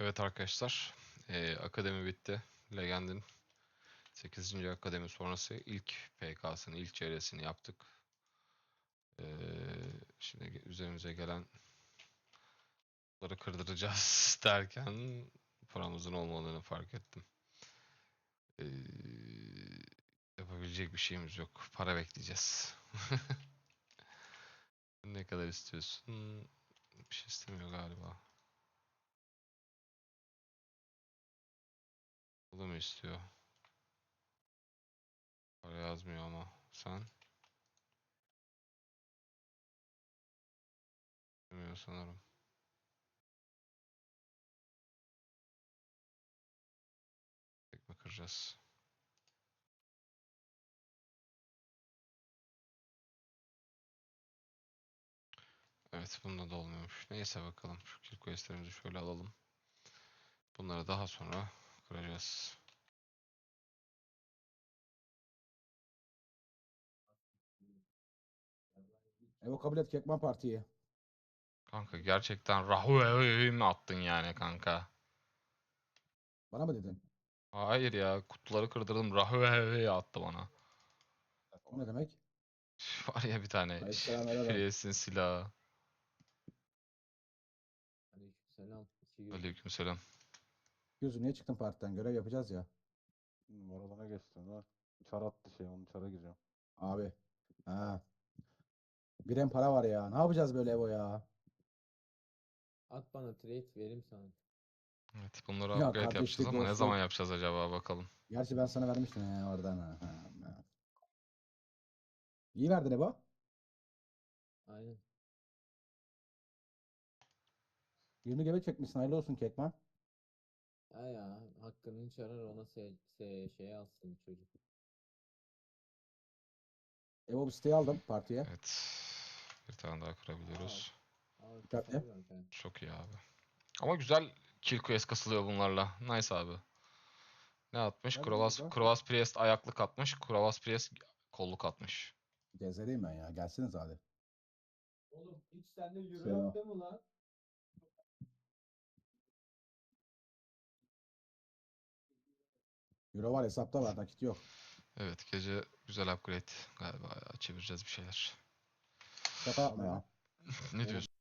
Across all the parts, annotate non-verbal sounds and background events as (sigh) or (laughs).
Evet arkadaşlar, eee, akademi bitti. Legend'in 8. akademi sonrası ilk PK'sını, ilk çeyresini yaptık. Eee, şimdi üzerimize gelen bunları kırdıracağız (laughs) derken paramızın olmadığını fark ettim. Eee, yapabilecek bir şeyimiz yok. Para bekleyeceğiz. (laughs) Ne kadar istiyorsun? Bir şey istemiyor galiba. O da mı istiyor? Para yazmıyor ama. Sen? Bilmiyor sanırım. Tekme kıracağız. Evet bunda da olmuyormuş. Neyse bakalım. Şu kill questlerimizi şöyle alalım. Bunları daha sonra kıracağız. Evo kabul et Kekman Parti'yi. Kanka gerçekten Rahue'yi mi attın yani kanka? Bana mı dedin? Hayır ya kutuları kırdırdım Rahue'yi attı bana. O ne demek? Var ya bir tane. Priest'in silahı. Aleykümselam. İki gün. Aleykümselam. Gözü niye çıktın partiden? Görev yapacağız ya. Maralana geçtim ha. Çar attı şey onu çara gireceğim. Abi. Ha. Birem para var ya. Ne yapacağız böyle Evo ya? At bana trade vereyim sana. Evet bunları Ya upgrade yapacağız ama ne zaman yapacağız acaba bakalım. Gerçi ben sana vermiştim he, oradan. Ha, ha, ha. İyi verdin Evo. Aynen. 20 gebe çekmişsin. Hayırlı olsun Kekman. Ha ya hakkını çarar ona se se şey alsın çocuk. Evo bir siteyi aldım partiye. Evet. Bir tane daha kurabiliyoruz. Aa, Dikkatli. bak ha. Çok iyi abi. Ama güzel kill quest kasılıyor bunlarla. Nice abi. Ne atmış? Nerede Krovas, burada? Krovas Priest ayaklık atmış. Krovas Priest kolluk atmış. Gezereyim ben ya. Gelsiniz hadi. Oğlum hiç sende euro Selam. yok değil mi lan? Euro var hesapta var. Nakit yok. Evet gece güzel upgrade galiba ya. Çevireceğiz bir şeyler. Şaka yapma ya. Ne diyorsun?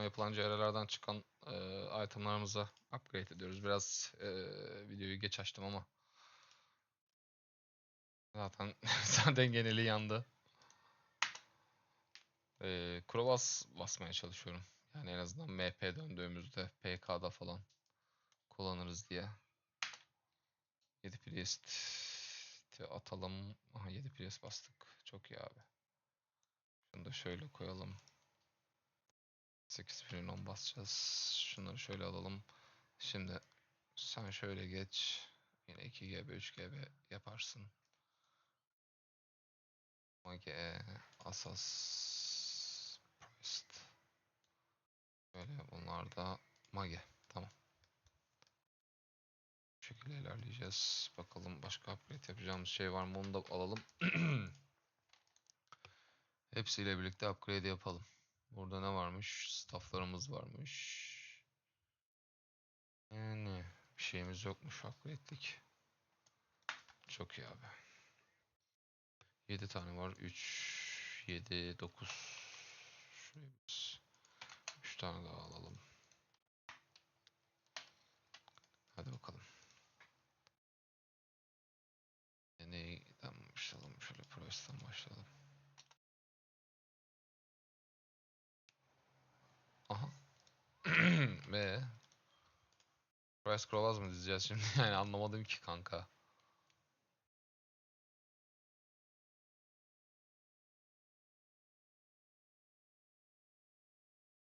Sonra yapılan CR'lerden çıkan eee itemlarımıza upgrade ediyoruz. Biraz eee, videoyu geç açtım ama zaten (laughs) zaten geneli yandı. Eee Krovas basmaya çalışıyorum. Yani en azından MP döndüğümüzde PK'da falan kullanırız diye. 7 Priest'i atalım. Aha 7 Priest bastık. Çok iyi abi. Şunu da şöyle koyalım. 8 on basacağız. Şunları şöyle alalım. Şimdi sen şöyle geç. Yine 2GB 3GB yaparsın. Mage, Asas, Priest. Böyle bunlar da Mage. Tamam. Bu şekilde ilerleyeceğiz. Bakalım başka upgrade yapacağımız şey var mı onu da alalım. (clears throat) Hepsiyle birlikte upgrade yapalım. Burada ne varmış? Stafflarımız varmış. Yani bir şeyimiz yokmuş upgrade'lik. Çok iyi abi. 7 tane var. 3, 7, 9. Şuraya biz 3 tane daha alalım. Hadi bakalım. Neyden başlayalım? Şöyle Pro'dan başlayalım. Aha. (clears throat) Ve Price Crawlers mı diyeceğiz şimdi? (laughs) Yani anlamadım ki kanka.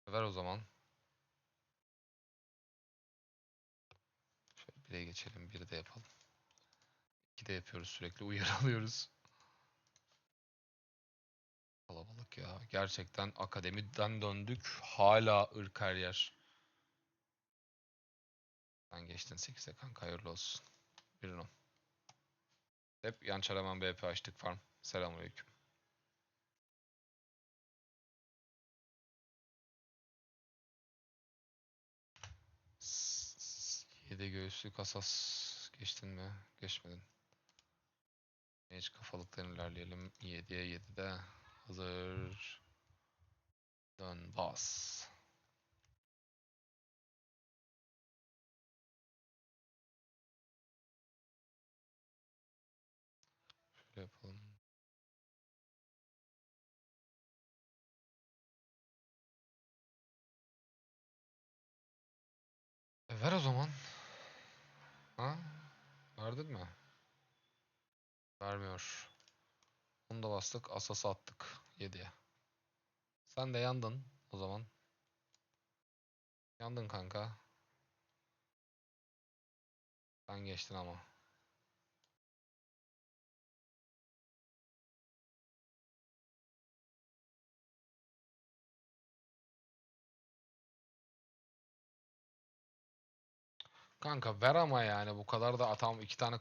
Ver o zaman. Şöyle 1'e geçelim. 1'i de yapalım. 2 de yapıyoruz sürekli. Uyarı (laughs) alıyoruz. Kalabalık ya. Gerçekten akademiden döndük. Hala ırk her yer. Sen geçtin 8'e kanka hayırlı olsun. Birin on. Hep yan çaraman BP açtık farm. Selamünaleyküm. Yedi göğüslü kasas geçtin mi? Geçmedin. Hiç kafalıktan ilerleyelim. 7'ye 7'de hazır. Dön bas. Şöyle yapalım. E ver o zaman. Ha? Verdin mi? Vermiyor. Bunu da bastık. Asası attık. 7'ye. Sen de yandın o zaman. Yandın kanka. Sen geçtin ama. Kanka ver ama yani bu kadar da atam iki tane